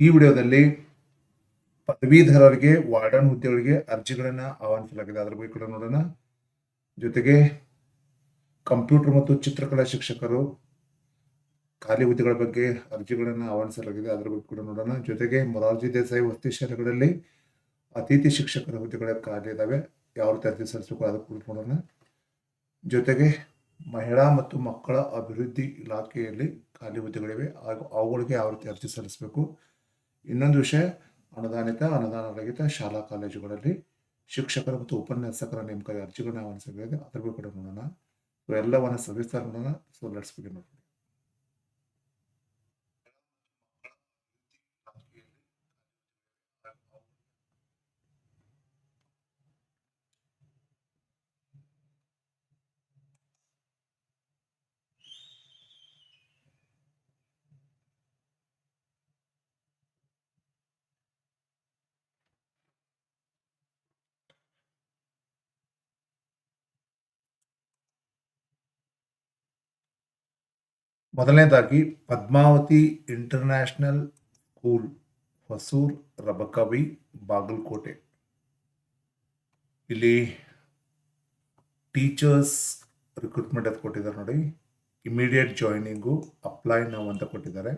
ಈ ವಿಡಿಯೋದಲ್ಲಿ ಪದವೀಧರರಿಗೆ, ವಾರ್ಡನ್ ಹುದ್ದೆಗಳಿಗೆ ಅರ್ಜಿಗಳನ್ನು ಆಹ್ವಾನಿಸಲಾಗಿದೆ. ಅದರ ಬಗ್ಗೆ ಕೂಡ ನೋಡೋಣ. ಜೊತೆಗೆ ಕಂಪ್ಯೂಟರ್ ಮತ್ತು ಚಿತ್ರಕಲಾ ಶಿಕ್ಷಕರು ಖಾಲಿ ಹುದ್ದೆಗಳ ಬಗ್ಗೆ ಅರ್ಜಿಗಳನ್ನು ಆಹ್ವಾನಿಸಲಾಗಿದೆ. ಅದರ ಬಗ್ಗೆ ಕೂಡ ನೋಡೋಣ. ಜೊತೆಗೆ ಮೊರಾರ್ಜಿ ದೇಸಾಯಿ ವಸತಿ ಶಾಲೆಗಳಲ್ಲಿ ಅತಿಥಿ ಶಿಕ್ಷಕರ ಹುದ್ದೆಗಳ ಖಾಲಿ ಇದಾವೆ. ಯಾವ ರೀತಿ ಅರ್ಜಿ ಸಲ್ಲಿಸಬೇಕು ಅದರ ಕೂಡ ನೋಡೋಣ. ಜೊತೆಗೆ ಮಹಿಳಾ ಮತ್ತು ಮಕ್ಕಳ ಅಭಿವೃದ್ಧಿ ಇಲಾಖೆಯಲ್ಲಿ ಖಾಲಿ ಹುದ್ದೆಗಳಿವೆ. ಹಾಗೂ ಅವುಗಳಿಗೆ ಯಾವ ರೀತಿ ಅರ್ಜಿ ಸಲ್ಲಿಸಬೇಕು? ಇನ್ನೊಂದು ವಿಷಯ, ಅನುದಾನಿತ ಅನುದಾನ ರಹಿತ ಶಾಲಾ ಕಾಲೇಜುಗಳಲ್ಲಿ ಶಿಕ್ಷಕರ ಮತ್ತು ಉಪನ್ಯಾಸಕರ ನೇಮಕ ಅರ್ಜಿಗಳನ್ನ ಆಹ್ವಾನಿಸಬೇಕು ಅದರ ಬಗ್ಗೆ ಕೂಡ ನೋಡೋಣ. ಸೊ ಎಲ್ಲವನ್ನ ಸವಿಸ್ತಾರ ನೋಡೋಣ. ಸೊ ಲೆಟ್ಸ್ ಬಿಗಿನ್ ಮೊದಲನೇದಾಗಿ ಪದ್ಮಾವತಿ ಇಂಟರ್ನ್ಯಾಷನಲ್ ಸ್ಕೂಲ್, ಹೊಸೂರ್ ರಬಕವಿ, ಬಾಗಲಕೋಟೆ. ಇಲ್ಲಿ ಟೀಚರ್ಸ್ ರಿಕ್ರೂಟ್ಮೆಂಟ್ ಅಂತ ಕೊಟ್ಟಿದ್ದಾರೆ ನೋಡಿ. ಇಮಿಡಿಯೇಟ್ ಜಾಯ್ನಿಂಗು ಅಪ್ಲೈ ನಾವು ಅಂತ ಕೊಟ್ಟಿದ್ದಾರೆ.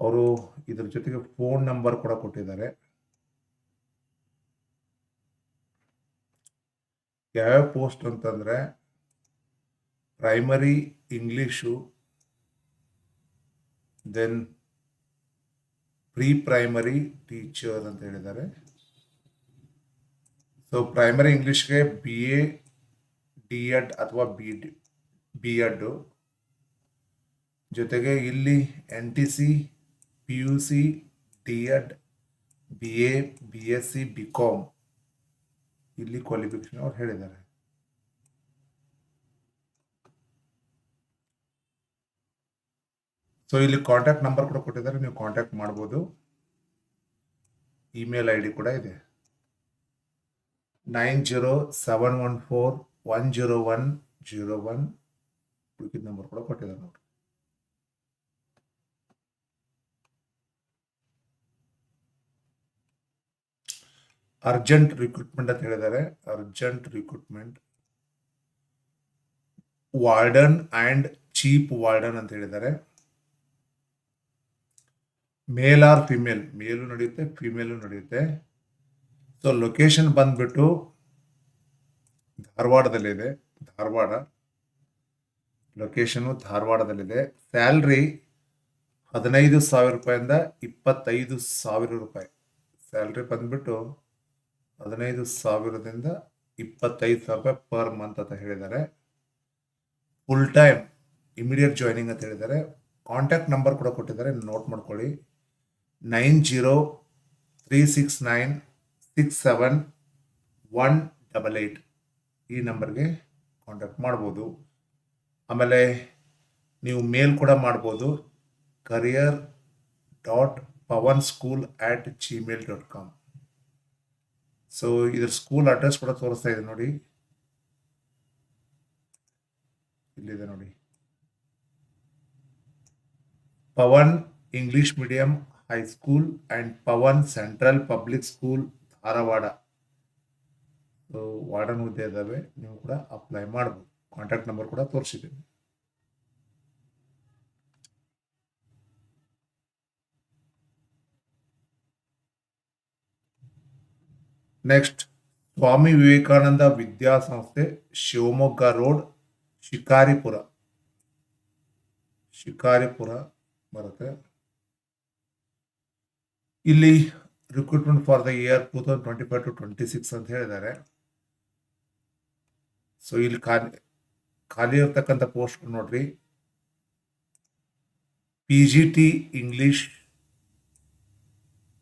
ಅವರು ಇದ್ರ ಜೊತೆಗೆ ಫೋನ್ ನಂಬರ್ ಕೂಡ ಕೊಟ್ಟಿದ್ದಾರೆ. ಯಾವ್ಯಾವ ಪೋಸ್ಟ್ ಅಂತಂದ್ರೆ primary English then pre primary teacher ಅಂತ ಹೇಳಿದ್ದಾರೆ. ಸೊ ಪ್ರೈಮರಿ ಇಂಗ್ಲೀಷ್ಗೆ ಬಿ ಎ ಡಿ ಎಡ್ ಅಥವಾ ಬಿ ಡಿ ಬಿ ಎಡ್ಡು ಜೊತೆಗೆ ಇಲ್ಲಿ N T C P U C D Ed B A B S C B Com ಇಲ್ಲಿ qualification ಅವ್ರು ಹೇಳಿದ್ದಾರೆ. So ಇಲ್ಲಿ ಕಾಂಟ್ಯಾಕ್ಟ್ ನಂಬರ್ ಕೂಡ ಕೊಟ್ಟಿದ್ದಾರೆ. ನೀವು ಕಾಂಟ್ಯಾಕ್ಟ್ ಮಾಡ್ಬೋದು. ಇಮೇಲ್ ಐ ಡಿ ಕೂಡ ಇದೆ. Nine zero seven one four one zero one zero one ಹುಡುಕಿದ number ಕೂಡ ಕೊಟ್ಟಿದ್ದಾರೆ ನೋಡಿ. ಅರ್ಜೆಂಟ್ ರಿಕ್ರೂಟ್ಮೆಂಟ್ ಅಂತ ಹೇಳಿದ್ದಾರೆ. Urgent recruitment warden and chief warden ಅಂತ ಹೇಳಿದ್ದಾರೆ. ಮೇಲ್ ಆರ್ ಫಿಮೇಲ್ ಮೇಲು ನಡೆಯುತ್ತೆ ಫಿಮೇಲು ನಡೆಯುತ್ತೆ. ಸೊ ಲೊಕೇಶನ್ ಬಂದ್ಬಿಟ್ಟು ಧಾರವಾಡದಲ್ಲಿದೆ, ಧಾರವಾಡ. ಲೊಕೇಶನು ಧಾರವಾಡದಲ್ಲಿದೆ. ಸ್ಯಾಲ್ರಿ ಹದಿನೈದು ಸಾವಿರ ರೂಪಾಯಿಂದ ಇಪ್ಪತ್ತೈದು ಸಾವಿರ ರೂಪಾಯಿ. ಸ್ಯಾಲ್ರಿ ಬಂದ್ಬಿಟ್ಟು ಹದಿನೈದು ಸಾವಿರದಿಂದ ಇಪ್ಪತ್ತೈದು ಸಾವಿರ ರೂಪಾಯಿ ಪರ್ ಮಂತ್ ಅಂತ ಹೇಳಿದ್ದಾರೆ. ಫುಲ್ ಟೈಮ್ ಇಮಿಡಿಯೇಟ್ ಜಾಯ್ನಿಂಗ್ ಅಂತ ಹೇಳಿದ್ದಾರೆ. ಕಾಂಟ್ಯಾಕ್ಟ್ ನಂಬರ್ ಕೂಡ ಕೊಟ್ಟಿದ್ದಾರೆ ನೋಟ್ ಮಾಡ್ಕೊಳ್ಳಿ. Nine zero three six nine six seven one double eight ಈ ನಂಬರ್ಗೆ ಕಾಂಟ್ಯಾಕ್ಟ್ ಮಾಡ್ಬೋದು. ಆಮೇಲೆ ನೀವು ಮೇಲ್ ಕೂಡ ಮಾಡ್ಬೋದು. Career dot Pavan school at Gmail dot com so ಇದ್ರ ಸ್ಕೂಲ್ ಅಡ್ರೆಸ್ ಕೂಡ ತೋರಿಸ್ತಾ ಇದೆ ನೋಡಿ. ಇಲ್ಲಿದೆ ನೋಡಿ. Pavan English medium high school and Pavan central public school Dharwad warden ಹುದ್ದೆ ಇದ್ದಾವೆ ನೀವು ಕೂಡ ಅಪ್ಲೈ ಮಾಡ್ಬೋದು. ಕಾಂಟ್ಯಾಕ್ಟ್ ನಂಬರ್ ಕೂಡ ತೋರಿಸಿದ್ದೀನಿ. ನೆಕ್ಸ್ಟ್ ಸ್ವಾಮಿ ವಿವೇಕಾನಂದ ವಿದ್ಯಾಸಂಸ್ಥೆ, ಶಿವಮೊಗ್ಗ ರೋಡ್, ಶಿಕಾರಿಪುರ. ಶಿಕಾರಿಪುರ ಬರುತ್ತೆ. ಇಲ್ಲಿ recruitment for the year two thousand twenty five to twenty six ಅಂತ ಹೇಳಿದ್ದಾರೆ. ಸೊ ಇಲ್ಲಿ ಖಾಲಿ ಖಾಲಿ ಇರತಕ್ಕಂಥ ಪೋಸ್ಟ್ ನೋಡ್ರಿ. ಪಿ ಜಿ ಟಿ ಇಂಗ್ಲಿಷ್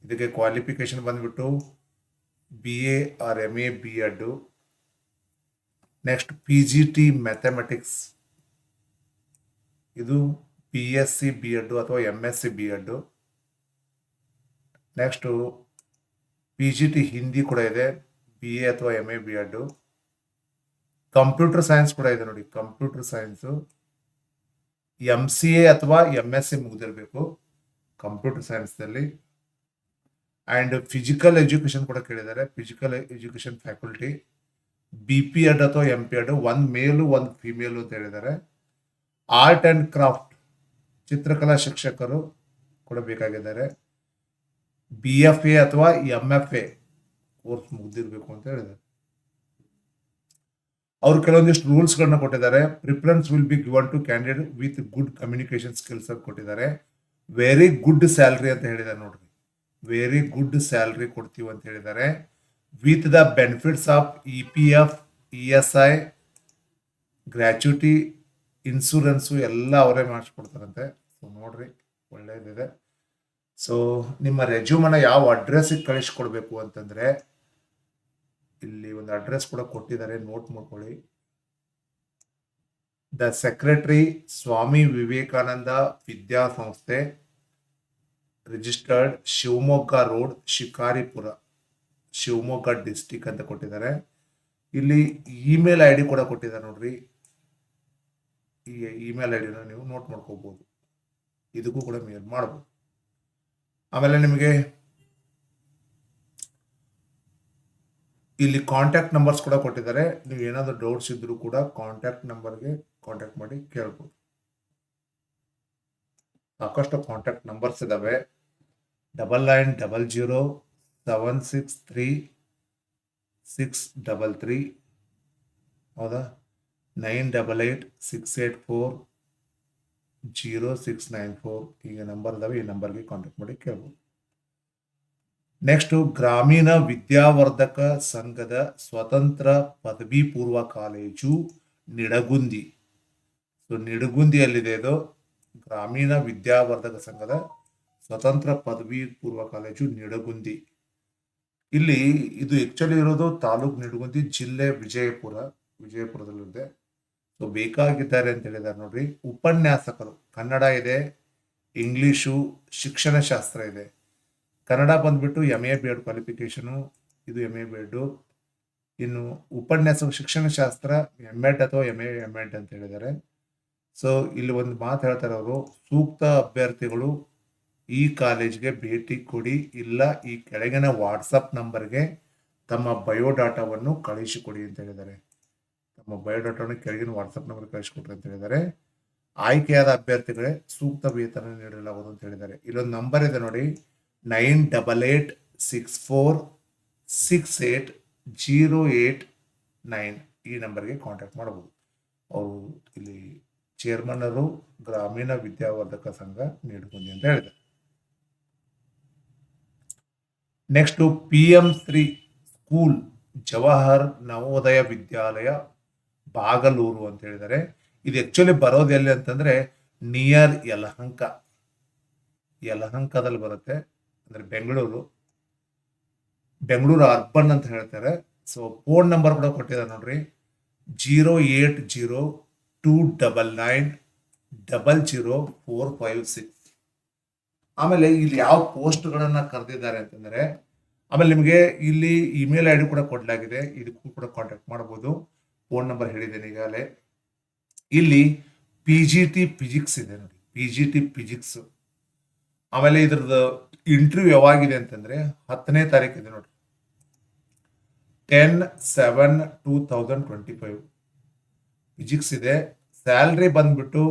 ಇದಕ್ಕೆ ಕ್ವಾಲಿಫಿಕೇಶನ್ ಬಂದ್ಬಿಟ್ಟು B A or M A B Ed next P G T mathematics ಇದು P S C B Ed ಅಥವಾ M S C B Ed next P G T Hindi ಕೂಡ ಇದೆ B A ಅಥವಾ M A B Ed computer science ಕೂಡ ಇದೆ ನೋಡಿ computer science M C A ಅಥವಾ M S C ಮುಗಿದಿರಬೇಕು computer ಸೈನ್ಸ್ದಲ್ಲಿ ಆ್ಯಂಡ್ ಫಿಸಿಕಲ್ ಎಜುಕೇಷನ್ ಕೂಡ ಕೇಳಿದ್ದಾರೆ physical education faculty B P Ed ಅಥವಾ ಎಂ ಪಿ ಎಡ್ ಒಂದು ಮೇಲು ಒಂದು ಫಿಮೇಲು ಅಂತ ಹೇಳಿದ್ದಾರೆ. ಆರ್ಟ್ ಆ್ಯಂಡ್ ಕ್ರಾಫ್ಟ್ ಚಿತ್ರಕಲಾ ಶಿಕ್ಷಕರು ಕೂಡ ಬೇಕಾಗಿದ್ದಾರೆ. ಬಿ ಎಫ್ ಎ ಅಥವಾ ಎಂ ಎಫ್ ಎ ಕೋರ್ಸ್ ಮುಗ್ದಿರ್ಬೇಕು ಅಂತ ಹೇಳಿದ್ದಾರೆ. ಅವ್ರು ಕೆಲವೊಂದಿಷ್ಟು ರೂಲ್ಸ್ಗಳನ್ನ ಕೊಟ್ಟಿದ್ದಾರೆ. Preference will be given to candidate with good communication skills ಅಂತ ಕೊಟ್ಟಿದ್ದಾರೆ. ವೆರಿ ಗುಡ್ ಸ್ಯಾಲ್ರಿ ಅಂತ ಹೇಳಿದ್ದಾರೆ ನೋಡ್ರಿ. ವೆರಿ ಗುಡ್ ಸ್ಯಾಲ್ರಿ ಕೊಡ್ತೀವಿ ಅಂತ ಹೇಳಿದ್ದಾರೆ. With the benefits of E P F E S I gratuity insurance ಎಲ್ಲ ಅವರೇ ಮಾಡಿಸ್ಕೊಡ್ತಾರಂತೆ. ಸೊ ನೋಡ್ರಿ ಒಳ್ಳೇದಿದೆ. ಸೊ ನಿಮ್ಮ ರೆಜ್ಯೂಮನ್ನು ಯಾವ ಅಡ್ರೆಸ್ಸಿಗೆ ಕಳಿಸ್ಕೊಡ್ಬೇಕು ಅಂತಂದರೆ, ಇಲ್ಲಿ ಒಂದು ಅಡ್ರೆಸ್ ಕೂಡ ಕೊಟ್ಟಿದ್ದಾರೆ ನೋಟ್ ಮಾಡ್ಕೊಳ್ಳಿ. ದ ಸೆಕ್ರೆಟರಿ ಸ್ವಾಮಿ ವಿವೇಕಾನಂದ ವಿದ್ಯಾಸಂಸ್ಥೆ registered Shivamogga road Shikaripura, Shivamogga district ಅಂತ ಕೊಟ್ಟಿದ್ದಾರೆ. ಇಲ್ಲಿ ಇಮೇಲ್ ಐ ಡಿ ಕೂಡ ಕೊಟ್ಟಿದ್ದಾರೆ ನೋಡ್ರಿ. ಈ ಇಮೇಲ್ ಐ ಡಿನ ನೀವು ನೋಟ್ ಮಾಡ್ಕೋಬಹುದು ಇದಕ್ಕೂ ಕೂಡ ಮೇಲ್ ಮಾಡ್ಬೋದು. ಆಮೇಲೆ ನಿಮಗೆ ಇಲ್ಲಿ ಕಾಂಟ್ಯಾಕ್ಟ್ ನಂಬರ್ಸ್ ಕೂಡ ಕೊಟ್ಟಿದ್ದಾರೆ. ನೀವು ಏನಾದರೂ ಡೌಟ್ಸ್ ಇದ್ದರೂ ಕೂಡ ಕಾಂಟ್ಯಾಕ್ಟ್ ನಂಬರ್ಗೆ ಕಾಂಟ್ಯಾಕ್ಟ್ ಮಾಡಿ ಕೇಳ್ಬೋದು. ಸಾಕಷ್ಟು ಕಾಂಟ್ಯಾಕ್ಟ್ ನಂಬರ್ಸ್ ಇದ್ದಾವೆ double nine double zero seven six three six double three ಹೌದಾ? Nine double eight six eight four zero six nine four ಈಗ ನಂಬರ್ ಇದಾವೆ, ಈ ನಂಬರ್ಗೆ ಕಾಂಟ್ಯಾಕ್ಟ್ ಮಾಡಿ ಕೇಳ್ಬೋದು. ನೆಕ್ಸ್ಟ್ ಗ್ರಾಮೀಣ ವಿದ್ಯಾವರ್ಧಕ ಸಂಘದ ಸ್ವತಂತ್ರ ಪದವಿ ಪೂರ್ವ ಕಾಲೇಜು ನಿಡಗುಂದಿ. ಸೊ ನಿಡಗುಂದಿಯಲ್ಲಿದೆ ಇದು? ಗ್ರಾಮೀಣ ವಿದ್ಯಾವರ್ಧಕ ಸಂಘದ ಸ್ವತಂತ್ರ ಪದವಿ ಪೂರ್ವ ಕಾಲೇಜು ನಿಡಗುಂದಿ. ಇಲ್ಲಿ ಇದು ಆ್ಯಕ್ಚುಲಿ ಇರೋದು ತಾಲೂಕು ನಿಡಗುಂದಿ, ಜಿಲ್ಲೆ ವಿಜಯಪುರ, ವಿಜಯಪುರದಲ್ಲಿದೆ. ಸೊ ಬೇಕಾಗಿದ್ದಾರೆ ಅಂತ ಹೇಳಿದ್ದಾರೆ ನೋಡ್ರಿ. ಉಪನ್ಯಾಸಕರು. ಕನ್ನಡ ಇದೆ, ಇಂಗ್ಲೀಷು ಶಿಕ್ಷಣ ಶಾಸ್ತ್ರ ಇದೆ. ಕನ್ನಡ ಬಂದ್ಬಿಟ್ಟು M A B Ed qualification ಇದು ಎಂ ಎ ಬಿ ಇನ್ನು ಉಪನ್ಯಾಸ ಶಿಕ್ಷಣ ಶಾಸ್ತ್ರ ಎಂ ಎಡ್ ಅಥವಾ ಎಂ ಎ ಎಂ ಎಡ್ ಅಂತ ಹೇಳಿದ್ದಾರೆ. ಸೊ ಇಲ್ಲಿ ಒಂದು ಮಾತು ಹೇಳ್ತಾರೆ ಅವರು, ಸೂಕ್ತ ಅಭ್ಯರ್ಥಿಗಳು ಈ ಕಾಲೇಜ್ಗೆ ಭೇಟಿ ಕೊಡಿ, ಇಲ್ಲ ಈ ಕೆಳಗಿನ ವಾಟ್ಸಪ್ ನಂಬರ್ಗೆ ತಮ್ಮ ಬಯೋಡಾಟಾವನ್ನು ಕಳಿಸಿಕೊಡಿ ಅಂತ ಹೇಳಿದ್ದಾರೆ. ತಮ್ಮ ಬಯೋಡಾಟಾವನ್ನು ಕೆಳಗಿನ ವಾಟ್ಸಪ್ ನಂಬರ್ ಕಳಿಸಿಕೊಡ್ರಿ ಅಂತ ಹೇಳಿದ್ದಾರೆ. ಆಯ್ಕೆಯಾದ ಅಭ್ಯರ್ಥಿಗಳೇ ಸೂಕ್ತ ವೇತನ ನೀಡಲಾಗುವುದು ಅಂತ ಹೇಳಿದ್ದಾರೆ. ಇಲ್ಲೊಂದು ನಂಬರ್ ಇದೆ ನೋಡಿ, nine double eight six four six eight zero eight nine ಈ ನಂಬರ್ಗೆ ಕಾಂಟ್ಯಾಕ್ಟ್ ಮಾಡಬಹುದು ಅವರು ಇಲ್ಲಿ ಚೇರ್ಮನ್ನರು ಗ್ರಾಮೀಣ ವಿದ್ಯಾವರ್ಧಕ ಸಂಘ ನೀಡಬಹುದು ಅಂತ ಹೇಳಿದ್ದಾರೆ. Next P M school Jawahar Navodaya Vidyalaya Bagalur ಅಂತ ಹೇಳಿದ್ದಾರೆ ಇದು ಆ್ಯಕ್ಚುಲಿ ಬರೋದು ಎಲ್ಲಿ ಅಂತಂದ್ರೆ ನಿಯರ್ ಯಲಹಂಕ. ಯಲಹಂಕದಲ್ಲಿ ಬರುತ್ತೆ, ಅಂದ್ರೆ ಬೆಂಗಳೂರು. ಬೆಂಗಳೂರು ಅರ್ಬನ್ ಅಂತ ಹೇಳ್ತಾರೆ. ಸೊ ಫೋನ್ ನಂಬರ್ ಕೂಡ ಕೊಟ್ಟಿದ್ದಾರೆ ನೋಡ್ರಿ. Zero eight zero two double nine double zero four five six. ಆಮೇಲೆ ಇಲ್ಲಿ ಯಾವ ಪೋಸ್ಟ್ಗಳನ್ನು ಕರೆದಿದ್ದಾರೆ ಅಂತಂದ್ರೆ, ಆಮೇಲೆ ನಿಮಗೆ ಇಲ್ಲಿ ಇಮೇಲ್ ಐ ಡಿ ಕೂಡ ಕೊಡಲಾಗಿದೆ. ಇದಕ್ಕೂ ಕೂಡ ಕಾಂಟ್ಯಾಕ್ಟ್ ಮಾಡಬಹುದು ಫೋನ್ ನಂಬರ್ ಹೇಳಿದ್ದೇನೆ ಈಗಾಗಲೇ. ಇಲ್ಲಿ ಪಿ ಜಿ ಟಿ ಫಿಸಿಕ್ಸ್ ಇದೆ ನೋಡಿ. ಪಿ ಜಿ ಟಿ ಫಿಸಿಕ್ಸ್ ಆಮೇಲೆ ಇದ್ರದ್ದು ಇಂಟರ್ವ್ಯೂ ಯಾವಾಗಿದೆ ಅಂತಂದ್ರೆ ಹತ್ತನೇ ತಾರೀಕು ಇದೆ ನೋಡಿ ten seven two thousand twenty five physics ಇದೆ. ಸ್ಯಾಲ್ರಿ ಬಂದ್ಬಿಟ್ಟು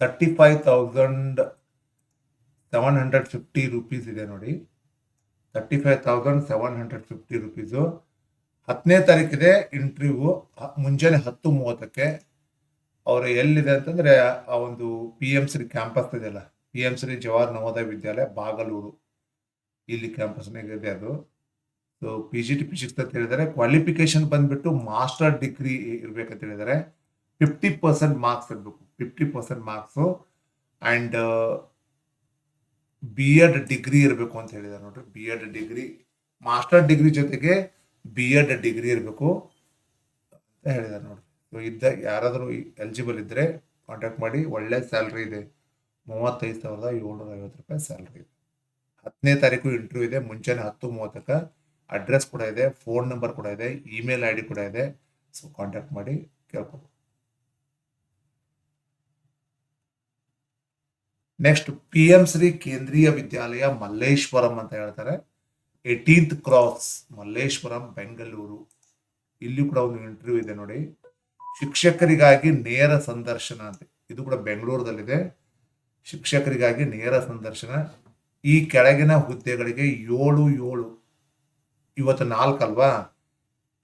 thirty five thousand seven hundred fifty rupees ಇದೆ ನೋಡಿ. Thirty five thousand seven hundred fifty rupees ಹತ್ತನೇ ತಾರೀಕಿದೆ ಇಂಟರ್ವ್ಯೂ ಮುಂಜಾನೆ ಹತ್ತು ಮೂವತ್ತಕ್ಕೆ. ಅವರು ಎಲ್ಲಿದೆ ಅಂತಂದ್ರೆ, ಆ ಒಂದು ಪಿ ಎಂ ಸಿ ಕ್ಯಾಂಪಸ್ ಇದೆಯಲ್ಲ P M C Jawahar Navodaya Vidyalaya Bagalur. ಇಲ್ಲಿ ಕ್ಯಾಂಪಸ್ನಾಗ ಇದೆ ಅದು. So P G T physics ಅಂತ ಹೇಳಿದರೆ ಕ್ವಾಲಿಫಿಕೇಶನ್ ಬಂದ್ಬಿಟ್ಟು ಮಾಸ್ಟರ್ ಡಿಗ್ರಿ ಇರಬೇಕಂತ ಹೇಳಿದರೆ ಫಿಫ್ಟಿ ಪರ್ಸೆಂಟ್ ಮಾರ್ಕ್ಸ್ ಇರಬೇಕು fifty percent marks and B Ed degree ಇರಬೇಕು ಅಂತ ಹೇಳಿದ್ದಾರೆ ನೋಡ್ರಿ. B Ed degree master degree ಜೊತೆಗೆ ಬಿ ಎಡ್ ಡಿಗ್ರಿ ಇರಬೇಕು ಅಂತ ಹೇಳಿದ್ದಾರೆ ನೋಡಿ ಸೊ ಇದ್ದ ಯಾರಾದರೂ ಎಲಿಜಿಬಲ್ ಇದ್ದರೆ ಕಾಂಟ್ಯಾಕ್ಟ್ ಮಾಡಿ, ಒಳ್ಳೆ ಸ್ಯಾಲ್ರಿ ಇದೆ. ಮೂವತ್ತೈದು ಸಾವಿರದ ಏಳ್ನೂರ ಐವತ್ತು ರೂಪಾಯಿ ಸ್ಯಾಲ್ರಿ ಇದೆ. ಹತ್ತನೇ ತಾರೀಕು ಇಂಟರ್ವ್ಯೂ ಇದೆ, ಮುಂಚೆನೆ ಹತ್ತು ಮೂವತ್ತಕ್ಕೆ ಅಡ್ರೆಸ್ ಕೂಡ ಇದೆ ಫೋನ್ ನಂಬರ್ ಕೂಡ ಇದೆ ಇಮೇಲ್ ಐ ಡಿ ಕೂಡ ಇದೆ. ಸೊ ಕಾಂಟ್ಯಾಕ್ಟ್ ಮಾಡಿ ಕೇಳ್ಕೊಬೋದು. Next P M Shri Kendriya Vidyalaya Malleshwaram ಅಂತ ಹೇಳ್ತಾರೆ. Eighteenth cross Malleshwaram, Bengaluru. ಇಲ್ಲಿ ಕೂಡ ಒಂದು ಇಂಟರ್ವ್ಯೂ ಇದೆ ನೋಡಿ. ಶಿಕ್ಷಕರಿಗಾಗಿ ನೇರ ಸಂದರ್ಶನ ಅಂತ. ಇದು ಕೂಡ ಬೆಂಗಳೂರದಲ್ಲಿದೆ. ಶಿಕ್ಷಕರಿಗಾಗಿ ನೇರ ಸಂದರ್ಶನ. ಈ ಕೆಳಗಿನ ಹುದ್ದೆಗಳಿಗೆ ಏಳು ಏಳು. ಇವತ್ತು ನಾಲ್ಕಲ್ವಾ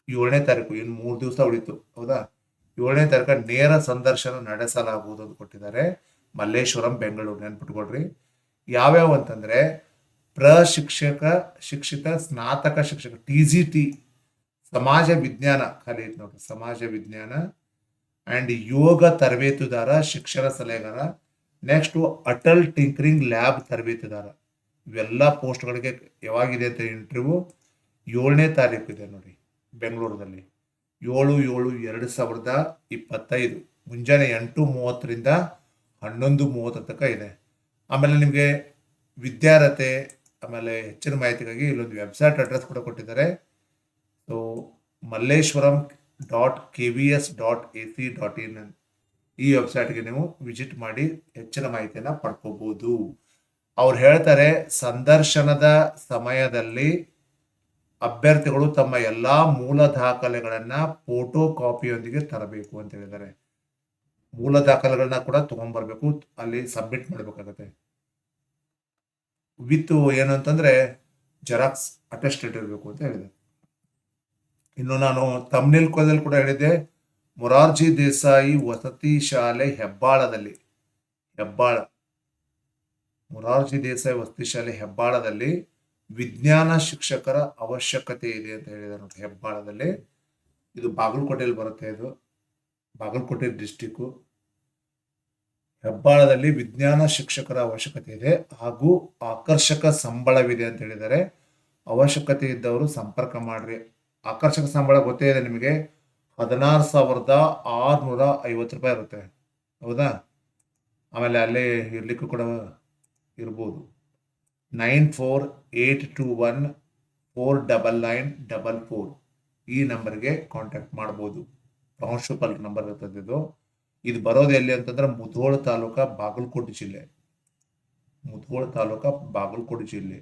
ಏಳನೇ ತಾರೀಕು, ಇನ್ನು ಮೂರು ದಿವಸ ಉಳಿತು. ಹೌದಾ? ಏಳನೇ ತಾರೀಕು ನೇರ ಸಂದರ್ಶನ ನಡೆಸಲಾಗುವುದು ಅಂತ ಕೊಟ್ಟಿದ್ದಾರೆ. ಮಲ್ಲೇಶ್ವರಂ, ಬೆಂಗಳೂರು, ನೆನ್ಪಿಟ್ಕೊಳ್ರಿ. ಯಾವ್ಯಾವ ಅಂತಂದ್ರೆ ಪ್ರಶಿಕ್ಷಕ ಶಿಕ್ಷಕ ಸ್ನಾತಕ ಶಿಕ್ಷಕ, ಟಿ ಜಿ ಟಿ, ಸಮಾಜ ವಿಜ್ಞಾನ, ಖಾಲಿ ಐತೆ ನೋಡ್ರಿ, ಸಮಾಜ ವಿಜ್ಞಾನ ಅಂಡ್ ಯೋಗ ತರಬೇತುದಾರ, ಶಿಕ್ಷಣ ಸಲಹೆಗಾರ ನೆಕ್ಸ್ಟ್ ಅಟಲ್ ಟಿಂಕರಿಂಗ್ ಲ್ಯಾಬ್ ತರಬೇತುದಾರ. ಇವೆಲ್ಲ ಪೋಸ್ಟ್ಗಳಿಗೆ ಯಾವಾಗಿದೆ ಅಂತ ಇಂಟರ್ವ್ಯೂ ಏಳನೇ ತಾರೀಕು ಇದೆ ನೋಡಿ ಬೆಂಗಳೂರಿನಲ್ಲಿ ಏಳು ಏಳು ಎರಡು ಸಾವಿರದ ಇಪ್ಪತ್ತೈದು, ಮುಂಜಾನೆ ಎಂಟು ಮೂವತ್ತರಿಂದ ಹನ್ನೊಂದು ಮೂವತ್ತು ತನಕ ಇದೆ. ಆಮೇಲೆ ನಿಮಗೆ ವಿದ್ಯಾರ್ಹತೆ ಆಮೇಲೆ ಹೆಚ್ಚಿನ ಮಾಹಿತಿಗಾಗಿ ಇಲ್ಲೊಂದು ವೆಬ್ಸೈಟ್ ಅಡ್ರೆಸ್ ಕೂಡ ಕೊಟ್ಟಿದ್ದಾರೆ. So Malleshwaram dot K V S dot A C dot in ಈ ವೆಬ್ಸೈಟ್ಗೆ ನೀವು ವಿಸಿಟ್ ಮಾಡಿ ಹೆಚ್ಚಿನ ಮಾಹಿತಿಯನ್ನು ಪಡ್ಕೋಬಹುದು ಅವ್ರು ಹೇಳ್ತಾರೆ, ಸಂದರ್ಶನದ ಸಮಯದಲ್ಲಿ ಅಭ್ಯರ್ಥಿಗಳು ತಮ್ಮ ಎಲ್ಲ ಮೂಲ ದಾಖಲೆಗಳನ್ನ ಫೋಟೋ ಕಾಪಿಯೊಂದಿಗೆ ತರಬೇಕು ಅಂತ ಹೇಳಿದ್ದಾರೆ. ಮೂಲ ದಾಖಲೆಗಳನ್ನ ಕೂಡ ತಗೊಂಡ್ಬರ್ಬೇಕು, ಅಲ್ಲಿ ಸಬ್ಮಿಟ್ ಮಾಡಬೇಕಾಗತ್ತೆ. ವಿತ್ ಏನು ಅಂತಂದ್ರೆ ಜೆರಾಕ್ಸ್ ಅಟೆಸ್ಟೆಡ್ ಇರಬೇಕು ಅಂತ ಹೇಳಿದೆ. ಇನ್ನು ನಾನು ತಮ್ನಿಲ್ ಕೋದಲ್ಲಿ ಕೂಡ ಹೇಳಿದ್ದೆ, ಮೊರಾರ್ಜಿ ದೇಸಾಯಿ ವಸತಿ ಶಾಲೆ ಹೆಬ್ಬಾಳದಲ್ಲಿ, ಹೆಬ್ಬಾಳ. ಮೊರಾರ್ಜಿ ದೇಸಾಯಿ ವಸತಿ ಶಾಲೆ ಹೆಬ್ಬಾಳದಲ್ಲಿ ವಿಜ್ಞಾನ ಶಿಕ್ಷಕರ ಅವಶ್ಯಕತೆ ಇದೆ ಅಂತ ಹೇಳಿದ್ದಾರೆ ನೋಡಿ ಹೆಬ್ಬಾಳದಲ್ಲಿ. ಇದು ಬಾಗಲಕೋಟೆಯಲ್ಲಿ ಬರುತ್ತೆ ಇದು, ಬಾಗಲಕೋಟೆ ಡಿಸ್ಟಿಕ್ಕು ಹೆಬ್ಬಾಳದಲ್ಲಿ ವಿಜ್ಞಾನ ಶಿಕ್ಷಕರ ಅವಶ್ಯಕತೆ ಇದೆ ಹಾಗೂ ಆಕರ್ಷಕ ಸಂಬಳವಿದೆ ಅಂತ ಹೇಳಿದರೆ ಅವಶ್ಯಕತೆ ಇದ್ದವರು ಸಂಪರ್ಕ ಮಾಡ್ರಿ. ಆಕರ್ಷಕ ಸಂಬಳ ಗೊತ್ತೇ ಇದೆ ನಿಮಗೆ. ಹದಿನಾರು ಸಾವಿರದ ಆರುನೂರ ಐವತ್ತು ರೂಪಾಯಿ ಇರುತ್ತೆ. ಹೌದಾ? ಆಮೇಲೆ ಅಲ್ಲೇ ಇರಲಿಕ್ಕೂ ಕೂಡ ಇರ್ಬೋದು. Nine four eight two one four double nine double four ಈ ನಂಬರ್ಗೆ ಕಾಂಟ್ಯಾಕ್ಟ್ ಮಾಡ್ಬೋದು. ಪ್ರಾಂಶುಪಾಲ್ ನಂಬರ್ ಇರ್ತದೆ ಇದು. ಇದು ಬರೋದು ಎಲ್ಲಿ ಅಂತಂದ್ರೆ ಮುಧೋಳ ತಾಲೂಕ ಬಾಗಲಕೋಟೆ ಜಿಲ್ಲೆ. ಮುಧೋಳ ತಾಲೂಕ ಬಾಗಲಕೋಟೆ ಜಿಲ್ಲೆ.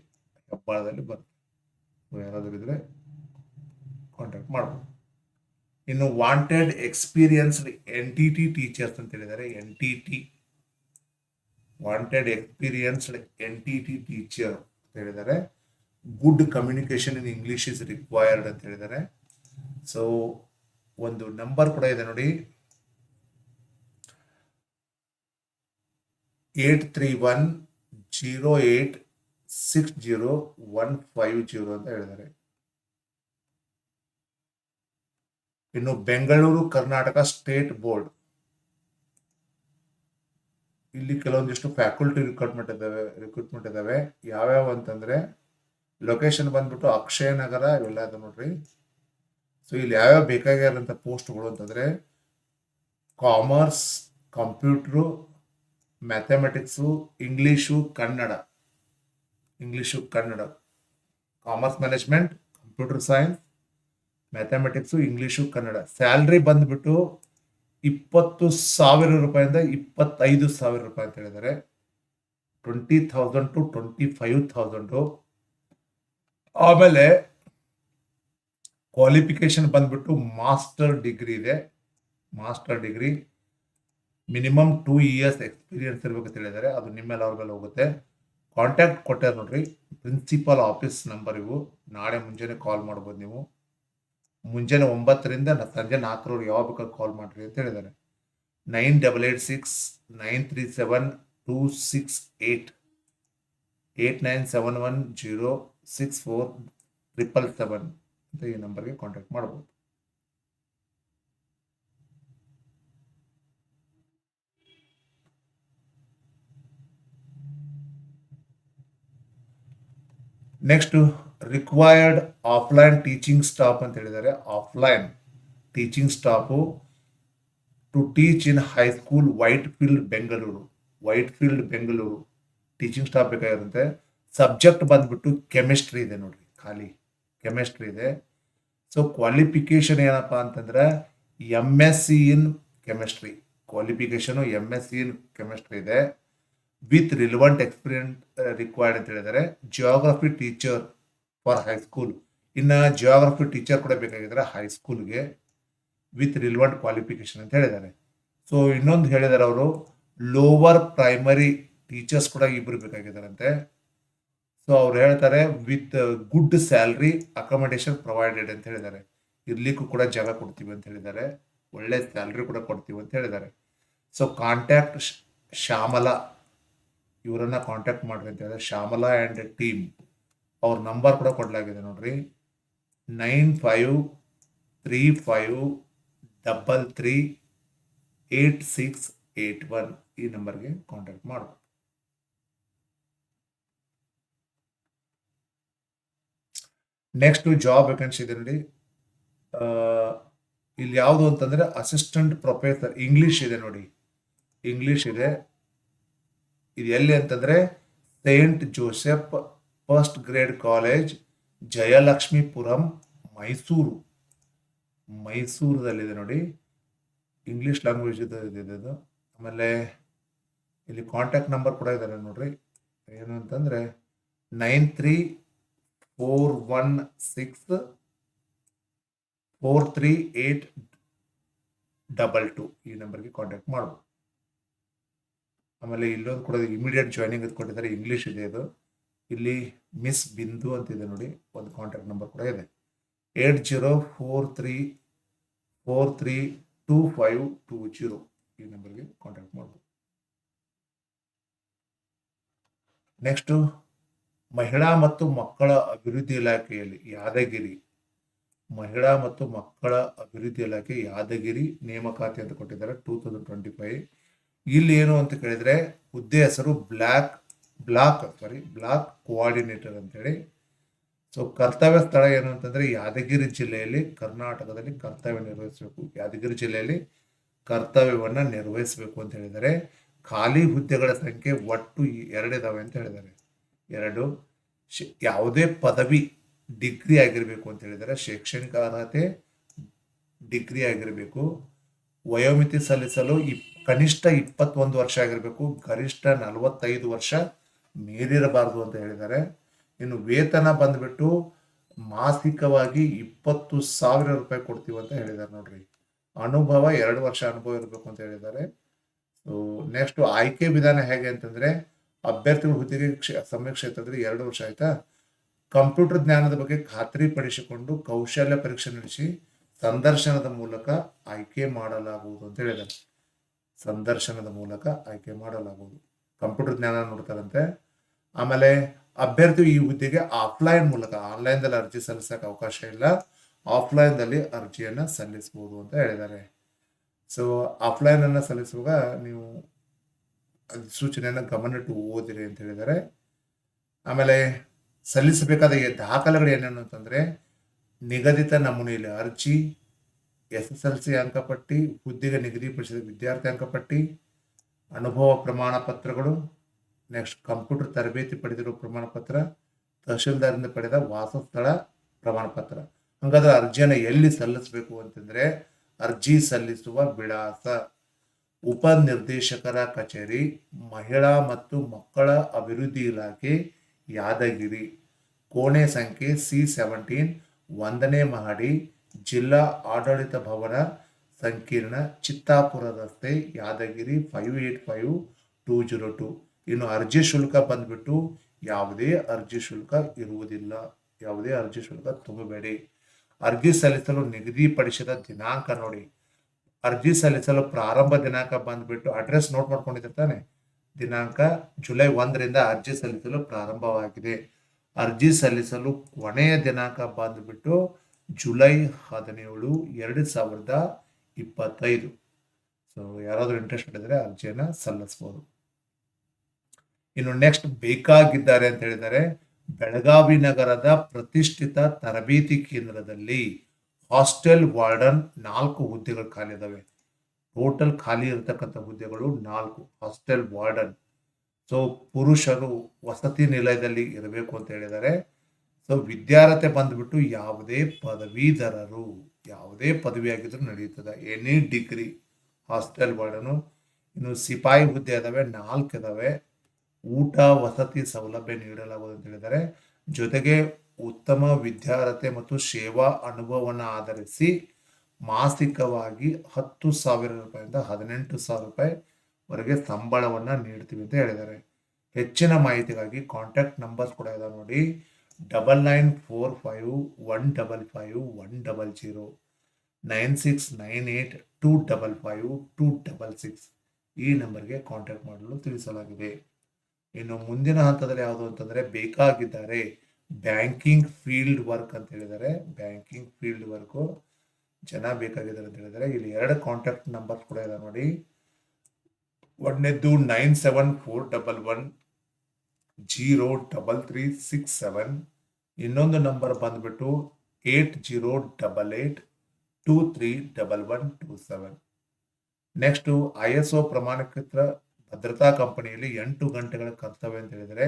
ಹೆಬ್ಬಾಳದಲ್ಲಿ ಯಾರಾದರೂ ಯಾರಾದ್ರೂ ಇದ್ರೆ ಕಾಂಟ್ಯಾಕ್ಟ್ ಮಾಡ್ಬೋದು. ಇನ್ನು wanted experienced N T T teachers ಅಂತ ಹೇಳಿದ್ದಾರೆ. N T T wanted experienced N T T teacher ಅಂತ ಹೇಳಿದ್ದಾರೆ. Good communication in English is required ಅಂತ ಹೇಳಿದ್ದಾರೆ. ಸೊ ಒಂದು ನಂಬರ್ ಕೂಡ ಇದೆ ನೋಡಿ. Eight three one zero eight six zero one five zero ಅಂತ ಹೇಳಿದ್ದಾರೆ. ಇನ್ನು ಬೆಂಗಳೂರು ಕರ್ನಾಟಕ ಸ್ಟೇಟ್ ಬೋರ್ಡ್. ಇಲ್ಲಿ ಕೆಲವೊಂದಿಷ್ಟು ಫ್ಯಾಕಲ್ಟಿ ರಿಕ್ರೂಟ್ಮೆಂಟ್ ಇದ್ದಾವೆ, ರಿಕ್ರೂಟ್ಮೆಂಟ್ ಇದಾವೆ ಯಾವ್ಯಾವ ಅಂತಂದ್ರೆ ಲೊಕೇಶನ್ ಬಂದ್ಬಿಟ್ಟು ಅಕ್ಷಯ ನಗರ ಇವೆಲ್ಲ ಇದೆ ನೋಡ್ರಿ. ಸೊ ಇಲ್ಲಿ ಯಾವ್ಯಾವ ಬೇಕಾಗಿರೋಂಥ ಪೋಸ್ಟ್ಗಳು ಅಂತಂದ್ರೆ commerce, computer mathematics, English, Kannada. English, Kannada. Commerce management, computer science, mathematics, English, Kannada. Salary ಬಂದ್ಬಿಟ್ಟು ಇಪ್ಪತ್ತು ಸಾವಿರ ರೂಪಾಯಿಂದ ಇಪ್ಪತ್ತೈದು ಸಾವಿರ ರೂಪಾಯಿ ಅಂತ ಹೇಳಿದ್ದಾರೆ. Twenty thousand to twenty five thousand. ಆಮೇಲೆ ಕ್ವಾಲಿಫಿಕೇಶನ್ ಬಂದ್ಬಿಟ್ಟು ಮಾಸ್ಟರ್ ಡಿಗ್ರಿ ಇದೆ. Master degree. Minimum two years experience ಇರ್ಬೇಕಂತ ಹೇಳಿದ್ದಾರೆ. ಅದು ನಿಮ್ಮೆಲ್ಲ ಅವ್ರ ಮೇಲೆ ಹೋಗುತ್ತೆ. ಕಾಂಟ್ಯಾಕ್ಟ್ ಕೊಟ್ಟಾರೆ ನೋಡ್ರಿ. ಪ್ರಿನ್ಸಿಪಲ್ ಆಫೀಸ್ ನಂಬರ್ ಇವು. ನಾಳೆ ಮುಂಜಾನೆ ಕಾಲ್ ಮಾಡ್ಬೋದು ನೀವು. ಮುಂಜಾನೆ ಒಂಬತ್ತರಿಂದ ಸಂಜೆ ನಾಲ್ಕರವ್ರು ಯಾವಾಗ ಬೇಕಾದ್ರೆ ಕಾಲ್ ಮಾಡ್ರಿ ಅಂತ ಹೇಳಿದ್ದಾರೆ. Nine double eight six, nine three seven, two six eight. Eight nine seven one zero six four triple seven ಅಂತ ಈ ನಂಬರ್ಗೆ ಕಾಂಟ್ಯಾಕ್ಟ್ ಮಾಡ್ಬೋದು. Next required offline teaching staff ಅಂತ ಹೇಳಿದ್ದಾರೆ. Offline teaching staff to teach in high school Whitefield Bengaluru Whitefield Bengaluru teaching staff ಬೇಕಾಗಿರುತ್ತೆ. Subject ಬಂದ್ಬಿಟ್ಟು chemistry ಇದೆ ನೋಡ್ರಿ ಖಾಲಿ ಕೆಮಿಸ್ಟ್ರಿ ಇದೆ. ಸೊ ಕ್ವಾಲಿಫಿಕೇಶನ್ ಏನಪ್ಪಾ ಅಂತಂದ್ರೆ M S C in chemistry qualification M S C in chemistry ಇದೆ. ವಿತ್ ರಿಲಿವೆಂಟ್ ಎಕ್ಸ್ಪೀರಿಯನ್ಸ್ ರಿಕ್ವೈರ್ಡ್ ಅಂತ ಹೇಳಿದರೆ geography teacher for high school ಇನ್ನು ಜಿಯೋಗ್ರಫಿ ಟೀಚರ್ ಕೂಡ ಬೇಕಾಗಿದ್ದಾರೆ ಹೈಸ್ಕೂಲ್ಗೆ ವಿತ್ ರಿಲಿವೆಂಟ್ ಕ್ವಾಲಿಫಿಕೇಶನ್ ಅಂತ ಹೇಳಿದ್ದಾರೆ. ಸೊ ಇನ್ನೊಂದು ಹೇಳಿದ್ದಾರೆ ಅವರು ಲೋವರ್ ಪ್ರೈಮರಿ ಟೀಚರ್ಸ್ ಕೂಡ ಇಬ್ಬರು ಬೇಕಾಗಿದ್ದಾರಂತೆ. ಸೊ ಅವ್ರು ಹೇಳ್ತಾರೆ with good salary accommodation provided ಅಂತ ಹೇಳಿದ್ದಾರೆ. ಇರ್ಲಿಕ್ಕೂ ಕೂಡ ಜಾಗ ಕೊಡ್ತೀವಿ ಅಂತ ಹೇಳಿದ್ದಾರೆ. ಒಳ್ಳೆ ಸ್ಯಾಲ್ರಿ ಕೂಡ ಕೊಡ್ತೀವಿ ಅಂತ ಹೇಳಿದ್ದಾರೆ. ಸೊ ಕಾಂಟ್ಯಾಕ್ಟ್ ಶ್ಯಾಮಲಾ ಇವರನ್ನ ಕಾಂಟ್ಯಾಕ್ಟ್ ಮಾಡ್ರಿ ಅಂತ ಹೇಳಿದ್ರೆ ಶ್ಯಾಮಲಾ ಆ್ಯಂಡ್ ಟೀಮ್ ಅವ್ರ ನಂಬರ್ ಕೂಡ ಕೊಡಲಾಗಿದೆ ನೋಡ್ರಿ. Nine five three five double three eight six eight one ಈ ನಂಬರ್ಗೆ ಕಾಂಟ್ಯಾಕ್ಟ್ ಮಾಡ್ಬೋದು. ನೆಕ್ಸ್ಟ್ ಜಾಬ್ ವೇಕೆನ್ಸಿ ಇದೆ ನೋಡಿ. ಇಲ್ಲಿ ಯಾವುದು ಅಂತಂದ್ರೆ ಅಸಿಸ್ಟೆಂಟ್ ಪ್ರೊಫೆಸರ್ ಇಂಗ್ಲಿಷ್ ಇದೆ ನೋಡಿ. ಇಂಗ್ಲಿಷ್ ಇದೆ. ಇದು ಎಲ್ಲಿ ಅಂತಂದ್ರೆ Saint Joseph first grade college Jayalakshmipuram, Mysuru. ಮೈಸೂರದಲ್ಲಿದೆ ನೋಡಿ. ಇಂಗ್ಲಿಷ್ ಲ್ಯಾಂಗ್ವೇಜ್ ಇದು, ಇದೆ ಆಮೇಲೆ ಇಲ್ಲಿ ಕಾಂಟ್ಯಾಕ್ಟ್ ನಂಬರ್ ಕೂಡ ಇದ್ದಾರೆ ನೋಡ್ರಿ. ಏನು ಅಂತಂದ್ರೆ nine three four one six four three eight double two ಈ ನಂಬರ್ಗೆ ಕಾಂಟ್ಯಾಕ್ಟ್ ಮಾಡ್ಬೋದು. ಆಮೇಲೆ ಇಲ್ಲೊಂದು ಕೂಡ ಇಮಿಡಿಯೇಟ್ ಜಾಯ್ನಿಂಗ್ ಅಂತ ಕೊಟ್ಟಿದ್ದಾರೆ ಇಂಗ್ಲೀಷ್ ಇದೆ ಇದು. ಇಲ್ಲಿ ಮಿಸ್ ಬಿಂದು ಅಂತಿದೆ ನೋಡಿ. ಒಂದು ಕಾಂಟ್ಯಾಕ್ಟ್ ನಂಬರ್ ಕೂಡ ಇದೆ. Eight zero four three four three two five two zero ಈ ನಂಬರ್ಗೆ ಕಾಂಟ್ಯಾಕ್ಟ್ ಮಾಡ್ಬೋದು. ನೆಕ್ಸ್ಟು ಮಹಿಳಾ ಮತ್ತು ಮಕ್ಕಳ ಅಭಿವೃದ್ಧಿ ಇಲಾಖೆಯಲ್ಲಿ ಯಾದಗಿರಿ. ಮಹಿಳಾ ಮತ್ತು ಮಕ್ಕಳ ಅಭಿವೃದ್ಧಿ ಇಲಾಖೆ ಯಾದಗಿರಿ ನೇಮಕಾತಿ ಅಂತ ಕೊಟ್ಟಿದ್ದಾರೆ. ಟೂ ತೌಸಂಡ್ ಟ್ವೆಂಟಿ ಫೈವ್ ಇಲ್ಲಿ ಏನು ಅಂತ ಕೇಳಿದ್ರೆ ಹುದ್ದೆ ಹೆಸರು black block sorry block coordinator ಅಂತೇಳಿ ಸೊ ಕರ್ತವ್ಯ ಸ್ಥಳ ಏನು ಅಂತಂದ್ರೆ ಯಾದಗಿರಿ ಜಿಲ್ಲೆಯಲ್ಲಿ ಕರ್ನಾಟಕದಲ್ಲಿ ಕರ್ತವ್ಯ ನಿರ್ವಹಿಸಬೇಕು. ಯಾದಗಿರಿ ಜಿಲ್ಲೆಯಲ್ಲಿ ಕರ್ತವ್ಯವನ್ನ ನಿರ್ವಹಿಸಬೇಕು ಅಂತ ಹೇಳಿದರೆ ಖಾಲಿ ಹುದ್ದೆಗಳ ಸಂಖ್ಯೆ ಒಟ್ಟು ಎರಡಿದಾವೆ ಅಂತ ಹೇಳಿದ್ದಾರೆ. ಎರಡು ಯಾವುದೇ ಪದವಿ ಡಿಗ್ರಿ ಆಗಿರಬೇಕು ಅಂತ ಹೇಳಿದರೆ ಶೈಕ್ಷಣಿಕ ಅರ್ಹತೆ ಡಿಗ್ರಿ ಆಗಿರಬೇಕು. ವಯೋಮಿತಿ ಸಲ್ಲಿಸಲು ಇಪ್ ಕನಿಷ್ಠ ಇಪ್ಪತ್ತೊಂದು ವರ್ಷ ಆಗಿರಬೇಕು, ಗರಿಷ್ಠ ನಲವತ್ತೈದು ವರ್ಷ ಮೀರಿರಬಾರದು ಅಂತ ಹೇಳಿದ್ದಾರೆ. ಇನ್ನು ವೇತನ ಬಂದ್ಬಿಟ್ಟು ಮಾಸಿಕವಾಗಿ ಇಪ್ಪತ್ತು ಸಾವಿರ ರೂಪಾಯಿ ಕೊಡ್ತೀವಿ ಅಂತ ಹೇಳಿದ್ದಾರೆ ನೋಡ್ರಿ. ಅನುಭವ ಎರಡು ವರ್ಷ ಅನುಭವ ಇರಬೇಕು ಅಂತ ಹೇಳಿದ್ದಾರೆ. ಸೊ ನೆಕ್ಸ್ಟ್ ಆಯ್ಕೆ ವಿಧಾನ ಹೇಗೆ ಅಂತಂದ್ರೆ, ಅಭ್ಯರ್ಥಿಗಳ ಹುದ್ದೆಗೆ ಸಮಯ ಕ್ಷೇತ್ರದಲ್ಲಿ ಎರಡು ವರ್ಷ ಆಯ್ತಾ? ಕಂಪ್ಯೂಟರ್ ಜ್ಞಾನದ ಬಗ್ಗೆ ಖಾತ್ರಿ ಪಡಿಸಿಕೊಂಡು ಕೌಶಲ್ಯ ಪರೀಕ್ಷೆ ನಡೆಸಿ ಸಂದರ್ಶನದ ಮೂಲಕ ಆಯ್ಕೆ ಮಾಡಲಾಗುವುದು ಅಂತ ಹೇಳಿದ್ದಾರೆ. ಸಂದರ್ಶನದ ಮೂಲಕ ಆಯ್ಕೆ ಮಾಡಲಾಗುವುದು. ಕಂಪ್ಯೂಟರ್ ಜ್ಞಾನ ನೋಡ್ತಾರಂತೆ. ಆಮೇಲೆ ಅಭ್ಯರ್ಥಿ ಈ ಹುದ್ದೆಗೆ ಆಫ್ಲೈನ್ ಮೂಲಕ ಆನ್ಲೈನ್ದಲ್ಲಿ ಅರ್ಜಿ ಸಲ್ಲಿಸಕ್ಕೆ ಅವಕಾಶ ಇಲ್ಲ. ಆಫ್ಲೈನ್ದಲ್ಲಿ ಅರ್ಜಿಯನ್ನು ಸಲ್ಲಿಸಬಹುದು ಅಂತ ಹೇಳಿದ್ದಾರೆ. ಸೊ ಆಫ್ಲೈನ್ ಅನ್ನ ಸಲ್ಲಿಸುವಾಗ ನೀವು ಸೂಚನೆಯನ್ನು ಗಮನಿಟ್ಟು ಓದಿರಿ ಅಂತ ಹೇಳಿದ್ದಾರೆ. ಆಮೇಲೆ ಸಲ್ಲಿಸಬೇಕಾದ ದಾಖಲೆಗಳು ಏನೇನು ಅಂತಂದ್ರೆ ನಿಗದಿತ ನಮೂನೆಯಲ್ಲಿ ಅರ್ಜಿ, ಎಸ್ ಎಸ್ ಎಲ್ ಸಿ ಅಂಕಪಟ್ಟಿ ಹುದ್ದೆಗೆ ನಿಗದಿಪಡಿಸಿದ ವಿದ್ಯಾರ್ಥಿ ಅಂಕಪಟ್ಟಿ, ಅನುಭವ ಪ್ರಮಾಣ ಪತ್ರಗಳು, ನೆಕ್ಸ್ಟ್ ಕಂಪ್ಯೂಟರ್ ತರಬೇತಿ ಪಡೆದಿರುವ ಪ್ರಮಾಣ ಪತ್ರ ತಹಶೀಲ್ದಾರಿಂದ ಪಡೆದ ವಾಸಸ್ಥಳ ಪ್ರಮಾಣ ಪತ್ರ. ಹಂಗಾದ್ರೆ ಅರ್ಜಿಯನ್ನು ಎಲ್ಲಿ ಸಲ್ಲಿಸಬೇಕು ಅಂತಂದ್ರೆ ಅರ್ಜಿ ಸಲ್ಲಿಸುವ ವಿಳಾಸ. ಉಪ ನಿರ್ದೇಶಕರ ಕಚೇರಿ, ಮಹಿಳಾ ಮತ್ತು ಮಕ್ಕಳ ಅಭಿವೃದ್ಧಿ ಇಲಾಖೆ ಯಾದಗಿರಿ. ಕೋಣೆ ಸಂಖ್ಯೆ ಸಿ ಸೆವೆಂಟೀನ್ ಒಂದನೇ ಮಹಡಿ ಜಿಲ್ಲಾ ಆಡಳಿತ ಭವನ ಸಂಕೀರ್ಣ ಚಿತ್ತಾಪುರ ರಸ್ತೆ Yadgir five eight five two zero two ಇನ್ನು ಅರ್ಜಿ ಶುಲ್ಕ ಬಂದ್ಬಿಟ್ಟು ಯಾವುದೇ ಅರ್ಜಿ ಶುಲ್ಕ ಇರುವುದಿಲ್ಲ. ಯಾವುದೇ ಅರ್ಜಿ ಶುಲ್ಕ ತುಂಬಬೇಡಿ. ಅರ್ಜಿ ಸಲ್ಲಿಸಲು ನಿಗದಿಪಡಿಸಿದ ದಿನಾಂಕ ನೋಡಿ. ಅರ್ಜಿ ಸಲ್ಲಿಸಲು ಪ್ರಾರಂಭ ದಿನಾಂಕ ಬಂದ್ಬಿಟ್ಟು ಅಡ್ರೆಸ್ ನೋಟ್ ಮಾಡ್ಕೊಂಡಿರ್ತಾನೆ ದಿನಾಂಕ ಜುಲೈ ಒಂದರಿಂದ ಅರ್ಜಿ ಸಲ್ಲಿಸಲು ಪ್ರಾರಂಭವಾಗಿದೆ. ಅರ್ಜಿ ಸಲ್ಲಿಸಲು ಕೊನೆಯ ದಿನಾಂಕ ಬಂದುಬಿಟ್ಟು ಜುಲೈ ಹದಿನೇಳು, ಎರಡು ಸಾವಿರದ ಇಪ್ಪತ್ತೈದು. ಸೊ ಯಾರಾದರೂ ಇಂಟ್ರೆಸ್ಟ್ ಇದ್ದರೆ ಅರ್ಜಿಯನ್ನ ಸಲ್ಲಿಸ್ಬೋದು. ಇನ್ನು ನೆಕ್ಸ್ಟ್ ಬೇಕಾಗಿದ್ದಾರೆ ಅಂತ ಹೇಳಿದರೆ, ಬೆಳಗಾವಿ ನಗರದ ಪ್ರತಿಷ್ಠಿತ ತರಬೇತಿ ಕೇಂದ್ರದಲ್ಲಿ ಹಾಸ್ಟೆಲ್, ವಾರ್ಡನ್ ನಾಲ್ಕು ಹುದ್ದೆಗಳು ಖಾಲಿ ಇದಾವೆ. ಟೋಟಲ್ ಖಾಲಿ ಇರತಕ್ಕಂಥ ಹುದ್ದೆಗಳು ನಾಲ್ಕು, ಹಾಸ್ಟೆಲ್, ವಾರ್ಡನ್. ಸೊ ಪುರುಷರು ವಸತಿ ನಿಲಯದಲ್ಲಿ ಇರಬೇಕು ಅಂತ ಹೇಳಿದ್ದಾರೆ. ಸೊ ವಿದ್ಯಾರ್ಹತೆ ಬಂದ್ಬಿಟ್ಟು ಯಾವುದೇ ಪದವೀಧರರು, ಯಾವುದೇ ಪದವಿ ಆಗಿದ್ರು ನಡೆಯುತ್ತದೆ ಎನಿ ಡಿಗ್ರಿ ಹಾಸ್ಟೆಲ್ ವಾರ್ಡನು ಇನ್ನು ಸಿಪಾಯಿ ಹುದ್ದೆ ಇದಾವೆ, ನಾಲ್ಕು ಇದಾವೆ. ಊಟ, ವಸತಿ ಸೌಲಭ್ಯ ನೀಡಲಾಗುವುದು ಅಂತ ಹೇಳಿದ್ದಾರೆ. ಜೊತೆಗೆ ಉತ್ತಮ ವಿದ್ಯಾರ್ಹತೆ ಮತ್ತು ಸೇವಾ ಅನುಭವವನ್ನು ಆಧರಿಸಿ ಮಾಸಿಕವಾಗಿ ಹತ್ತು ಸಾವಿರ ರೂಪಾಯಿಂದ ಹದಿನೆಂಟು ಸಾವಿರ ರೂಪಾಯಿ ವರೆಗೆ ಸಂಬಳವನ್ನು ನೀಡ್ತೀವಿ ಅಂತ ಹೇಳಿದ್ದಾರೆ. ಹೆಚ್ಚಿನ ಮಾಹಿತಿಗಾಗಿ ಕಾಂಟ್ಯಾಕ್ಟ್ ನಂಬರ್ಸ್ ಕೂಡ ಇದೆ ನೋಡಿ. Double nine four five one double five one double zero nine six nine eight two double five two double six ಈ ನಂಬರ್ಗೆ ಕಾಂಟ್ಯಾಕ್ಟ್ ಮಾಡಲು ತಿಳಿಸಲಾಗಿದೆ. ಇನ್ನು ಮುಂದಿನ ಹಂತದಲ್ಲಿ ಯಾವುದು ಅಂತಂದರೆ ಬೇಕಾಗಿದ್ದಾರೆ ಬ್ಯಾಂಕಿಂಗ್ ಫೀಲ್ಡ್ ವರ್ಕ್ ಅಂತ ಹೇಳಿದ್ದಾರೆ. ಬ್ಯಾಂಕಿಂಗ್ ಫೀಲ್ಡ್ ವರ್ಕು ಜನ ಬೇಕಾಗಿದ್ದಾರೆ ಅಂತ ಹೇಳಿದರೆ ಇಲ್ಲಿ ಎರಡು ಕಾಂಟ್ಯಾಕ್ಟ್ ನಂಬರ್ ಕೂಡ ಇದೆ ನೋಡಿ. ಒಂದನೇದ್ದು nine seven four double one zero double three six seven. ಇನ್ನೊಂದು ನಂಬರ್ ಬಂದ್ಬಿಟ್ಟು eight zero double eight two three double one two seven. Next I S O ಪ್ರಮಾಣೀಕೃತ ಭದ್ರತಾ ಕಂಪನಿಯಲ್ಲಿ ಎಂಟು ಗಂಟೆಗಳ ಕರ್ತವ್ಯ ಅಂತ ಹೇಳಿದರೆ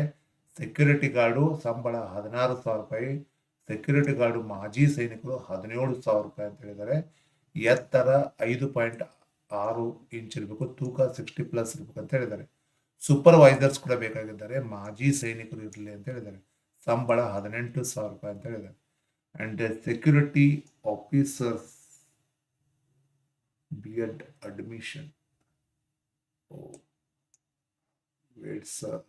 ಸೆಕ್ಯೂರಿಟಿ ಗಾರ್ಡು ಸಂಬಳ ಹದಿನಾರು ಸಾವಿರ ರೂಪಾಯಿ ಸೆಕ್ಯೂರಿಟಿ ಗಾರ್ಡು ಮಾಜಿ ಸೈನಿಕರು ಹದಿನೇಳು ಸಾವಿರ ರೂಪಾಯಿ ಅಂತ ಹೇಳಿದರೆ ಎತ್ತರ ಐದು ಪಾಯಿಂಟ್ ಆರು ಇಂಚ್ ಇರಬೇಕು, ತೂಕ ಸಿಕ್ಸ್ಟಿ ಪ್ಲಸ್ ಇರಬೇಕು ಅಂತ ಹೇಳಿದ್ದಾರೆ. ಸೂಪರ್ವೈಸರ್ಸ್ ಕೂಡ ಬೇಕಾಗಿದ್ದಾರೆ, ಮಾಜಿ ಸೈನಿಕರು ಇರಲಿ ಅಂತ ಹೇಳಿದ್ದಾರೆ. ಸಂಬಳ ಹದಿನೆಂಟು ಸಾವಿರ ರೂಪಾಯಿ ಅಂತ ಹೇಳಿದ್ದಾರೆ. And security officers B Ed admission sir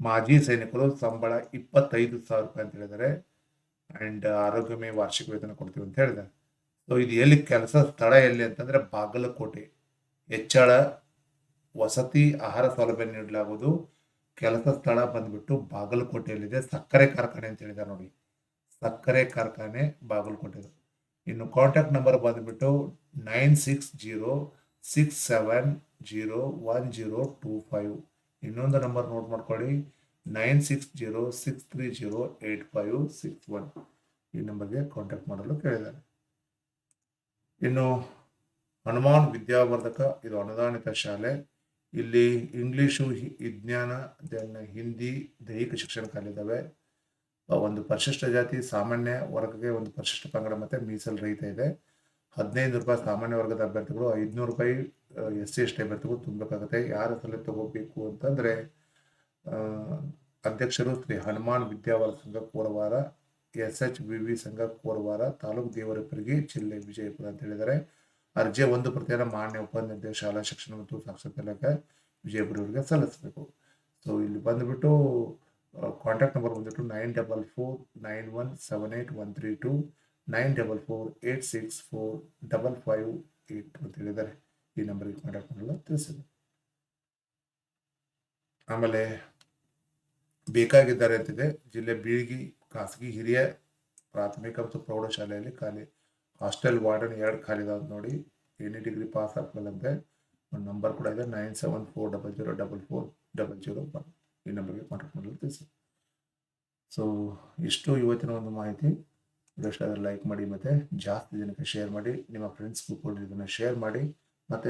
ಮಾಜಿ ಸೈನಿಕರು ಸಂಬಳ ಇಪ್ಪತ್ತೈದು ಸಾವಿರ ರೂಪಾಯಿ ಅಂತ ಹೇಳಿದ್ದಾರೆ. ಅಂಡ್ ಆರೋಗ್ಯ ವಾರ್ಷಿಕ ವೇತನ ಕೊಡ್ತೀವಿ ಅಂತ ಹೇಳಿದ್ದಾರೆ. ಸೊ ಇದು ಎಲ್ಲಿ ಕೆಲಸ? ಸ್ಥಳ ಎಲ್ಲಿ ಅಂತಂದರೆ ಬಾಗಲಕೋಟೆ. ಹೆಚ್ಚಳ, ವಸತಿ, ಆಹಾರ ಸೌಲಭ್ಯ ನೀಡಲಾಗುವುದು. ಕೆಲಸ ಸ್ಥಳ ಬಂದ್ಬಿಟ್ಟು ಬಾಗಲಕೋಟೆಯಲ್ಲಿದೆ. ಸಕ್ಕರೆ ಕಾರ್ಖಾನೆ ಅಂತ ಹೇಳಿದ್ದಾರೆ ನೋಡಿ. ಸಕ್ಕರೆ ಕಾರ್ಖಾನೆ ಬಾಗಲಕೋಟೆ ಇನ್ನು ಕಾಂಟ್ಯಾಕ್ಟ್ ನಂಬರ್ ಬಂದ್ಬಿಟ್ಟು nine six zero six seven zero one zero two five ಇನ್ನೊಂದು ನಂಬರ್ ನೋಟ್ ಮಾಡ್ಕೊಳ್ಳಿ. Nine six zero six three zero eight five six one ಈ ನಂಬರ್ಗೆ ಕಾಂಟ್ಯಾಕ್ಟ್ ಮಾಡಲು ಕೇಳಿದ್ದಾರೆ. ಇನ್ನು ಹನುಮಾನ್ ವಿದ್ಯಾವರ್ಧಕ ಇದು ಅನುದಾನಿತ ಶಾಲೆ. ಇಲ್ಲಿ ಇಂಗ್ಲೀಷು ವಿಜ್ಞಾನ ಹಿಂದಿ, ದೈಹಿಕ ಶಿಕ್ಷಣ ಕಲಿದಾವೆ ಒಂದು ಪರಿಶಿಷ್ಟ ಜಾತಿ ಸಾಮಾನ್ಯ ವರ್ಗಕ್ಕೆ ಒಂದು ಪರಿಶಿಷ್ಟ ಪಂಗಡ ಮತ್ತೆ ಮೀಸಲು ರಹಿತ ಇದೆ. ಹದಿನೈದು ರೂಪಾಯಿ ಸಾಮಾನ್ಯ ವರ್ಗದ ಅಭ್ಯರ್ಥಿಗಳು, ಐದುನೂರು ರೂಪಾಯಿ ಎಸ್ ಸಿ ಎಸ್ ಅಭ್ಯರ್ಥಿಗಳು ತುಂಬಬೇಕಾಗುತ್ತೆ. ಯಾರ ಸಲ ತಗೋಬೇಕು ಅಂತಂದ್ರೆ ಅಧ್ಯಕ್ಷರು ಶ್ರೀ ಹನುಮಾನ್ ವಿದ್ಯಾವರ್ಧಕ Koravara S H V V ಸಂಘ ಕೋರವಾರ ತಾಲೂಕು ದೇವರಪರಿಗೆ ಜಿಲ್ಲೆ ವಿಜಯಪುರ ಅಂತ ಹೇಳಿದ್ದಾರೆ. ಅರ್ಜಿ ಒಂದು ಪ್ರತಿಯನ್ನು ಮಾನ್ಯ ಉಪನಿರ್ದೇಶ ಶಾಲಾ ಶಿಕ್ಷಣ ಮತ್ತು ಸಾಕ್ಷರತೆ ಇಲಾಖೆ ವಿಜಯಪುರ ಅವರಿಗೆ ಸಲ್ಲಿಸಬೇಕು. ಸೊ ಇಲ್ಲಿ ಬಂದುಬಿಟ್ಟು ಕಾಂಟ್ಯಾಕ್ಟ್ ನಂಬರ್ ಬಂದ್ಬಿಟ್ಟು nine double four nine one seven eight one three two nine double four eight six four double five eight ಅಂತ ಹೇಳಿದ್ದಾರೆ. ಈ ನಂಬರ್ಗೆ ಕಾಂಟ್ಯಾಕ್ಟ್ ಮಾಡಲು ತಿಳಿಸಿದೆ ಆಮೇಲೆ ಬೇಕಾಗಿದ್ದಾರೆ ಅಂತಿದೆ. ಜಿಲ್ಲೆ ಬೀಳ್ಗಿ ಖಾಸಗಿ ಹಿರಿಯ ಪ್ರಾಥಮಿಕ ಮತ್ತು ಪ್ರೌಢಶಾಲೆಯಲ್ಲಿ ಖಾಲಿ ಹಾಸ್ಟೆಲ್ ವಾರ್ಡನ್ ಎರಡು ಖಾಲಿ ಇದಾವೆ ನೋಡಿ. ಎನಿ ಡಿಗ್ರಿ ಪಾಸ್ ಆಗ್ಬೇಕಂತೆ ಒಂದು ನಂಬರ್ ಕೂಡ ಇದೆ nine seven four double zero double four double zero one ಈ ನಂಬರ್ಗೆ ಕಾಂಟ್ಯಾಕ್ಟ್ ಮಾಡಲು ತಿಳಿಸಿ. ಸೊ ಇಷ್ಟು ಇವತ್ತಿನ ಒಂದು ಮಾಹಿತಿ. ಇಷ್ಟ ಲೈಕ್ ಮಾಡಿ ಮತ್ತು ಜಾಸ್ತಿ ಜನಕ್ಕೆ ಶೇರ್ ಮಾಡಿ. ನಿಮ್ಮ ಫ್ರೆಂಡ್ಸ್ಗೂ ಕೂಡ ಇದನ್ನು ಶೇರ್ ಮಾಡಿ. ಮತ್ತು